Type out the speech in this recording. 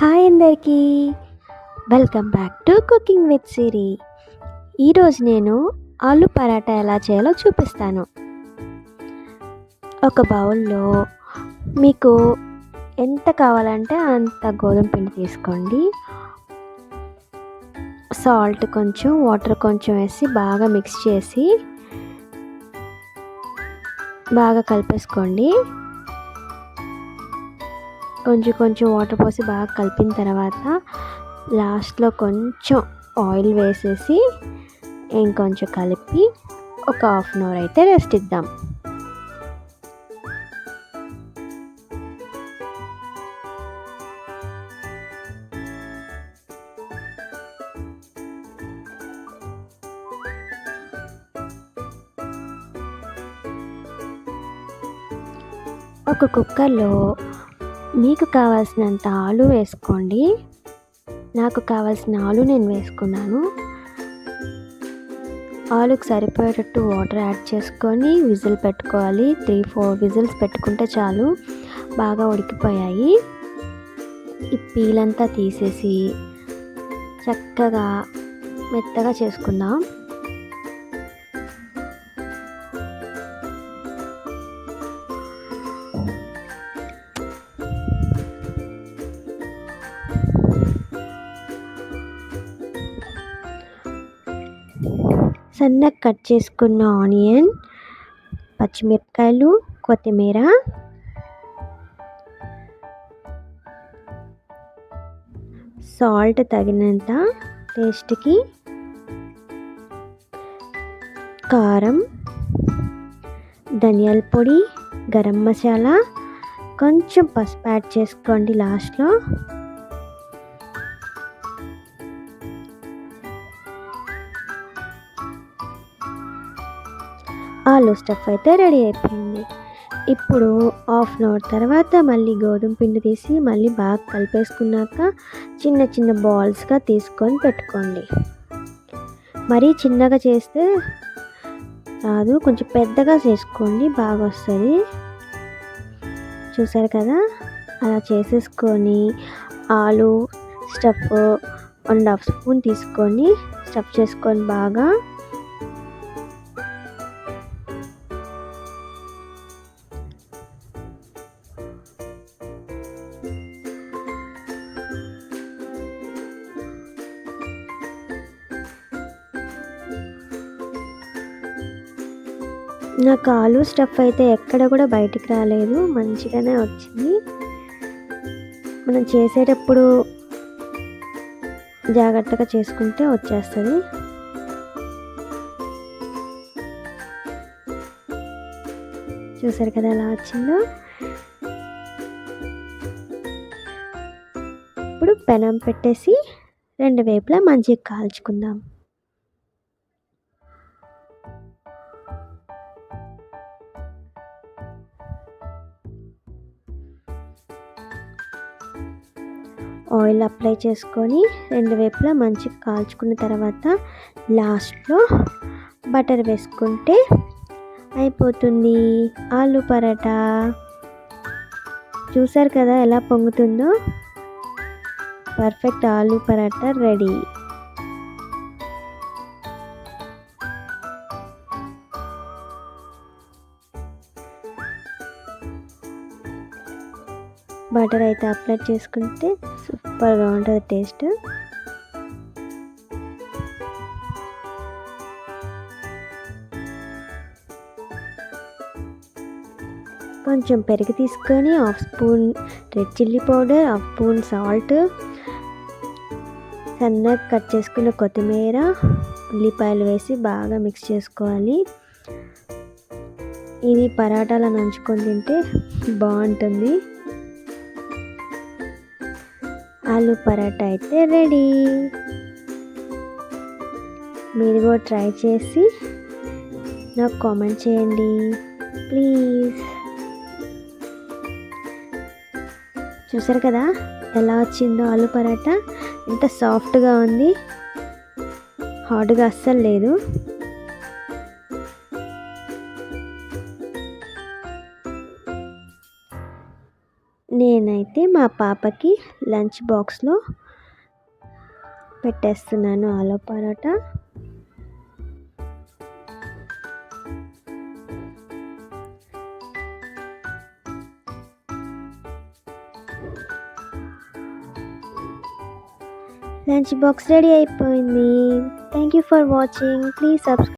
Hi అందరికీ. Welcome back to cooking with Siri ఈరోజు నేను ఆలు పరాటా ఎలా చేయాలో చూపిస్తాను. ఒక బౌల్లో మీకు ఎంత కావాలంటే అంత గోధుమ పిండి తీసుకోండి. సాల్ట్ కొంచెం వాటర్ కొంచెం వేసి బాగా మిక్స్ చేసి బాగా కలిపేసుకోండి. కొంచెం కొంచెం వాటర్ పోసి బాగా కలిపిన తర్వాత లాస్ట్లో కొంచెం ఆయిల్ వేసేసి ఇంకొంచెం కలిపి ఒక హాఫ్ అన్ అవర్ అయితే రెస్ట్ ఇద్దాం. ఒక కుక్కర్లో మీకు కావాల్సినంత ఆలు వేసుకోండి. నాకు కావాల్సిన ఆలు నేను వేసుకున్నాను. ఆలుకి సరిపోయేటట్టు వాటర్ యాడ్ చేసుకొని విజిల్ పెట్టుకోవాలి. త్రీ ఫోర్ విజిల్స్ పెట్టుకుంటే చాలు. బాగా ఉడికిపోయాయి. ఈ పీలంతా తీసేసి చక్కగా మెత్తగా చేసుకుందాం. సన్నగా కట్ చేసుకున్న ఆనియన్ పచ్చిమిరపకాయలు కొత్తిమీర. సాల్ట్ తగినంత టేస్ట్కి. కారం ధనియాల పొడి గరం మసాలా. కొంచెం పసుపు యాడ్ చేసుకోండి లాస్ట్లో. ఆలు స్టఫ్ అయితే రెడీ అయిపోయింది. ఇప్పుడు హాఫ్ అన్ అవర్ తర్వాత మళ్ళీ గోధుమ పిండి తీసి మళ్ళీ బాగా కలిపేసుకున్నాక చిన్న చిన్న బాల్స్గా తీసుకొని పెట్టుకోండి. మరీ చిన్నగా చేస్తే రాదు కొంచెం పెద్దగా చేసుకోండి బాగా వస్తుంది. చూసారు కదా? అలా చేసేసుకొని ఆలు stuff one and half spoon తీసుకొని స్టఫ్ చేసుకొని బాగా నా కాలు స్టఫ్ అయితే ఎక్కడ కూడా బయటికి రాలేదు మంచిగానే వచ్చింది. మనం చేసేటప్పుడు జాగ్రత్తగా చేసుకుంటే వచ్చేస్తుంది. చూసారు కదా ఎలా వచ్చిందో? ఇప్పుడు పెనం పెట్టేసి రెండు వైపులా మంచిగా కాల్చుకుందాం. ఆయిల్ అప్లై చేసుకొని రెండు వైపులా మంచిగా కాల్చుకున్న తర్వాత లాస్ట్లో బటర్ వేసుకుంటే అయిపోతుంది. ఆలు పరాటా. చూసారు కదా ఎలా పొంగుతుందో? Perfect aloo paratha ready. Butter అయితే అప్లై చేసుకుంటే సూపర్గా ఉంటుంది టేస్ట్. కొంచెం పెరుగు తీసుకొని half spoon red chilli powder half spoon salt సన్నగా కట్ చేసుకున్న కొత్తిమీర ఉల్లిపాయలు వేసి బాగా మిక్స్ చేసుకోవాలి. ఇది పరాటాల నంచుకొని తింటే బాగుంటుంది. ఆలు పరాటా అయితే రెడీ. మీరు కూడా ట్రై చేసి నాకు కామెంట్ చేయండి. ప్లీజ్. చూసారు కదా ఎలా వచ్చిందో ఆలు పరాటా? ఎంత సాఫ్ట్గా ఉంది. హార్డ్గా అస్సలు లేదు. నేనైతే మా పాపకి లంచ్ బాక్స్లో పెట్టేస్తున్నాను aloo paratha. Lunch box ready అయిపోయింది. Thank you for watching please subscribe